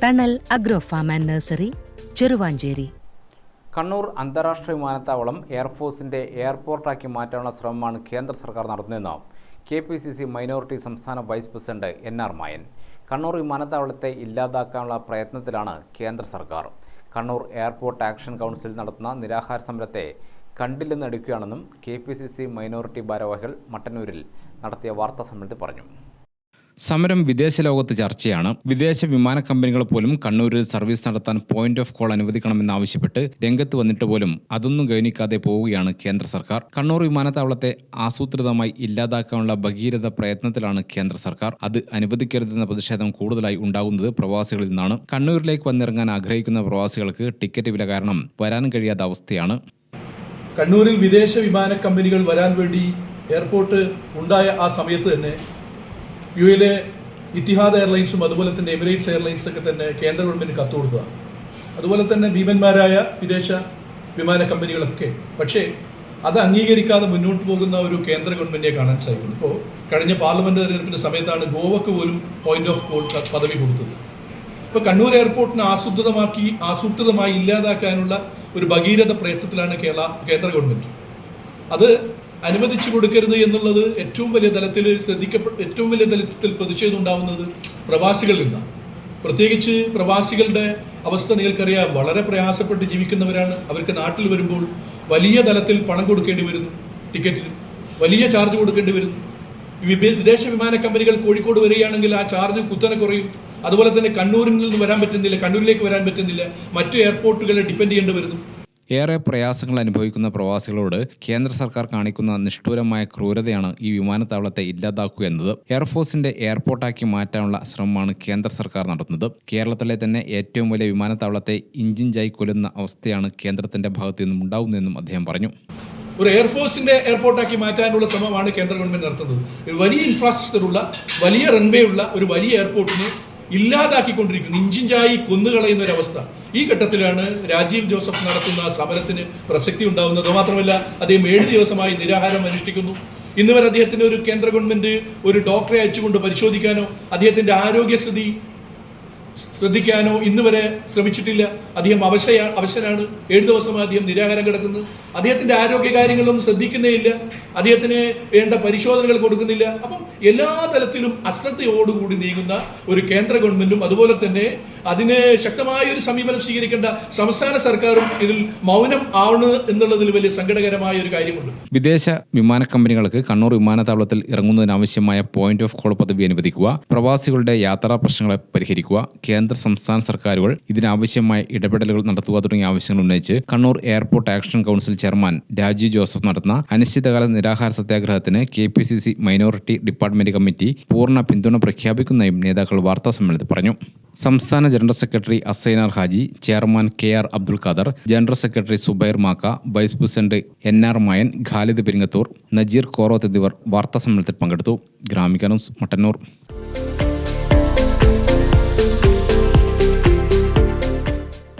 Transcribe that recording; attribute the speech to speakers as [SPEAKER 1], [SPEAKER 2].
[SPEAKER 1] Thanal agro farm and nursery Cheruvanchery.
[SPEAKER 2] Kannur അന്താരാഷ്ട്ര വിമാനത്താവളം എയർഫോഴ്സിന്റെ എയർപോർട്ടാക്കി മാറ്റാനുള്ള ശ്രമമാണ് കേന്ദ്ര സർക്കാർ നടത്തുന്നതെന്ന് K P C C minority സംസ്ഥാന vice president N R Mayan. Kannur വിമാനത്താവളത്തെ ഇല്ലാതാക്കാനുള്ള പ്രയത്നത്തിലാണ് കേന്ദ്ര സർക്കാർ. കണ്ണൂർ എയർപോർട്ട് ആക്ഷൻ കൗൺസിൽ നടത്തുന്ന നിരാഹാര സമരത്തെ കണ്ടില്ലെന്ന് എടുക്കുകയാണെന്നും K P C C minority ഭാരവാഹികൾ മട്ടന്നൂരിൽ നടത്തിയ വാർത്താ സമ്മേളനത്തിൽ പറഞ്ഞു. സമരം വിദേശ ലോകത്ത് ചർച്ചയാണ്. വിദേശ വിമാന കമ്പനികൾ പോലും കണ്ണൂരിൽ സർവീസ് നടത്താൻ പോയിന്റ് ഓഫ് കോൾ അനുവദിക്കണമെന്നാവശ്യപ്പെട്ട് രംഗത്ത് വന്നിട്ട് പോലും അതൊന്നും ഗൗനിക്കാതെ പോവുകയാണ് കേന്ദ്ര സർക്കാർ. കണ്ണൂർ വിമാനത്താവളത്തെ ആസൂത്രിതമായി ഇല്ലാതാക്കാനുള്ള ഭഗീരഥ പ്രയത്നത്തിലാണ് കേന്ദ്ര സർക്കാർ. അത് അനുവദിക്കരുതെന്ന പ്രതിഷേധം കൂടുതലായി ഉണ്ടാകുന്നത് പ്രവാസികളിൽ നിന്നാണ്. കണ്ണൂരിലേക്ക് വന്നിറങ്ങാൻ ആഗ്രഹിക്കുന്ന പ്രവാസികൾക്ക് ടിക്കറ്റ് വില കാരണം വരാൻ കഴിയാത്ത അവസ്ഥയാണ്.
[SPEAKER 3] കണ്ണൂരിൽ വിദേശ വിമാന കമ്പനികൾ വരാൻ വേണ്ടി എയർപോർട്ട് ഉണ്ടായ ആ സമയത്ത് തന്നെ യു എയിലെ ഇത്തിഹാദ് എയർലൈൻസും അതുപോലെ തന്നെ എമിറേറ്റ്സ് എയർലൈൻസ് ഒക്കെ തന്നെ കേന്ദ്ര ഗവൺമെന്റ് കത്ത് കൊടുത്തതാണ്. അതുപോലെ തന്നെ ഭീമന്മാരായ വിദേശ വിമാന കമ്പനികളൊക്കെ. പക്ഷേ അത് അംഗീകരിക്കാതെ മുന്നോട്ട് പോകുന്ന ഒരു കേന്ദ്ര ഗവൺമെന്റിനെ കാണാൻ സാധിക്കും ഇപ്പോൾ കഴിഞ്ഞ പാർലമെന്റ് തെരഞ്ഞെടുപ്പിന്റെ സമയത്താണ് ഗോവക്ക് പോലും പോയിന്റ് ഓഫ് കോൾ പദവി കൊടുത്തത്. ഇപ്പൊ കണ്ണൂർ എയർപോർട്ടിനെ ആസൂത്രിതമാക്കി ആസൂത്രിതമായി ഇല്ലാതാക്കാനുള്ള ഒരു ഭഗീരഥ പ്രയത്നത്തിലാണ് കേരള കേന്ദ്ര ഗവൺമെന്റ്. അത് അനുവദിച്ചു കൊടുക്കരുത് എന്നുള്ളത് ഏറ്റവും വലിയ തലത്തിൽ ശ്രദ്ധിക്കപ്പെട്ട ഏറ്റവും വലിയ തലത്തിൽ പ്രതിഷേധം ഉണ്ടാവുന്നത് പ്രവാസികളിൽ നിന്നാണ്. പ്രത്യേകിച്ച് പ്രവാസികളുടെ അവസ്ഥ നിങ്ങൾക്കറിയാം. വളരെ പ്രയാസപ്പെട്ട് ജീവിക്കുന്നവരാണ്. അവർക്ക് നാട്ടിൽ വരുമ്പോൾ വലിയ തലത്തിൽ പണം കൊടുക്കേണ്ടി വരുന്നു. ടിക്കറ്റിന് വലിയ ചാർജ് കൊടുക്കേണ്ടി വരുന്നു. വിദേശ വിമാന കമ്പനികൾ കോഴിക്കോട് വരികയാണെങ്കിൽ ആ ചാർജ് കുത്തനെ കുറയും. അതുപോലെ തന്നെ കണ്ണൂരിൽ നിന്ന് വരാൻ പറ്റുന്നില്ല കണ്ണൂരിലേക്ക് വരാൻ പറ്റുന്നില്ല. മറ്റു എയർപോർട്ടുകളെ ഡിപ്പെൻഡ് ചെയ്യേണ്ടി വരുന്നു.
[SPEAKER 2] ഏറെ പ്രയാസങ്ങൾ അനുഭവിക്കുന്ന പ്രവാസികളോട് കേന്ദ്ര സർക്കാർ കാണിക്കുന്ന നിഷ്ഠൂരമായ ക്രൂരതയാണ് ഈ വിമാനത്താവളത്തെ ഇല്ലാതാക്കുക എന്നത്. എയർഫോഴ്സിന്റെ എയർപോർട്ടാക്കി മാറ്റാനുള്ള ശ്രമമാണ് കേന്ദ്ര സർക്കാർ നടത്തുന്നത്. കേരളത്തിലെ തന്നെ ഏറ്റവും വലിയ വിമാനത്താവളത്തെ ഇഞ്ചിഞ്ചായി കൊല്ലുന്ന അവസ്ഥയാണ് കേന്ദ്രത്തിന്റെ ഭാഗത്തു നിന്നും ഉണ്ടാവുന്നതെന്നും അദ്ദേഹം പറഞ്ഞു.
[SPEAKER 3] ഒരു എയർഫോഴ്സിന്റെ എയർപോർട്ടാക്കി മാറ്റാനുള്ള ശ്രമമാണ് കേന്ദ്ര ഗവൺമെന്റ് നടത്തുന്നത്. വലിയ ഇൻഫ്രാസ്ട്രക്ചർ ഉള്ള വലിയ റൺവേ ഉള്ള ഒരു വലിയ എയർപോർട്ടിനെ ഇല്ലാതാക്കിക്കൊണ്ടിരിക്കുന്നു. ഇഞ്ചിഞ്ചായി കൊന്നുകളയുന്ന ഒരു അവസ്ഥ ഈ ഘട്ടത്തിലാണ് രാജീവ് ജോസഫ് നടത്തുന്ന സമരത്തിന് പ്രസക്തി ഉണ്ടാവുന്നത്. മാത്രമല്ല അദ്ദേഹം ഏഴ് ദിവസമായി നിരാഹാരം അനുഷ്ഠിക്കുന്നു. ഇന്ന് വരെ അദ്ദേഹത്തിന് ഒരു കേന്ദ്ര ഗവൺമെന്റ് ഒരു ഡോക്ടറെ അയച്ചുകൊണ്ട് പരിശോധിക്കാനോ അദ്ദേഹത്തിന്റെ ആരോഗ്യസ്ഥിതി ശ്രദ്ധിക്കാനോ ഇന്ന് വരെ ശ്രമിച്ചിട്ടില്ല. അദ്ദേഹം അവശയ അവശനാണ്. ഏഴ് ദിവസമായി അദ്ദേഹം നിരാഹാരം കിടക്കുന്നു. അദ്ദേഹത്തിന്റെ ആരോഗ്യ കാര്യങ്ങളൊന്നും ശ്രദ്ധിക്കുന്നേ ഇല്ല അദ്ദേഹത്തിന് വേണ്ട പരിശോധനകൾ കൊടുക്കുന്നില്ല. അപ്പം എല്ലാ തലത്തിലും അശ്രദ്ധയോടുകൂടി നീങ്ങുന്ന ഒരു കേന്ദ്ര ഗവൺമെന്റും അതുപോലെ തന്നെ അതിന് ശക്തമായ ഒരു സമീപനം സ്വീകരിക്കേണ്ട സംസ്ഥാന സർക്കാരും ഇതിൽ മൗനം ആവണം എന്നുള്ളതിൽ വലിയ സങ്കടകരമായ ഒരു കാര്യമുണ്ട്.
[SPEAKER 2] വിദേശ വിമാന കമ്പനികൾക്ക് കണ്ണൂർ വിമാനത്താവളത്തിൽ ഇറങ്ങുന്നതിനാവശ്യമായ പോയിന്റ് ഓഫ് കോൾ പദവി അനുവദിക്കുക പ്രവാസികളുടെ യാത്രാ പ്രശ്നങ്ങളെ പരിഹരിക്കുക കേന്ദ്ര സംസ്ഥാന സർക്കാരുകൾ ഇതിനാവശ്യമായ ഇടപെടലുകൾ നടത്തുക തുടങ്ങിയ ആവശ്യങ്ങൾ ഉന്നയിച്ച് Kannur airport action council chairman Rajeev Joseph നടത്തുന്ന അനിശ്ചിതകാല നിരാഹാര സത്യാഗ്രഹത്തിന് K P C C minority department committee പൂർണ പിന്തുണ പ്രഖ്യാപിക്കുന്നതായും നേതാക്കൾ വാർത്താ സമ്മേളനത്തിൽ പറഞ്ഞു. സംസ്ഥാന general secretary Asainar Haji chairman K R Abdul Khader general secretary Zubair Makka vice president N R Mayan Khalid Peringathur Najeer Koroth എന്നിവർ വാർത്താ സമ്മേളനത്തിൽ പങ്കെടുത്തു. Gramika news Mattannur.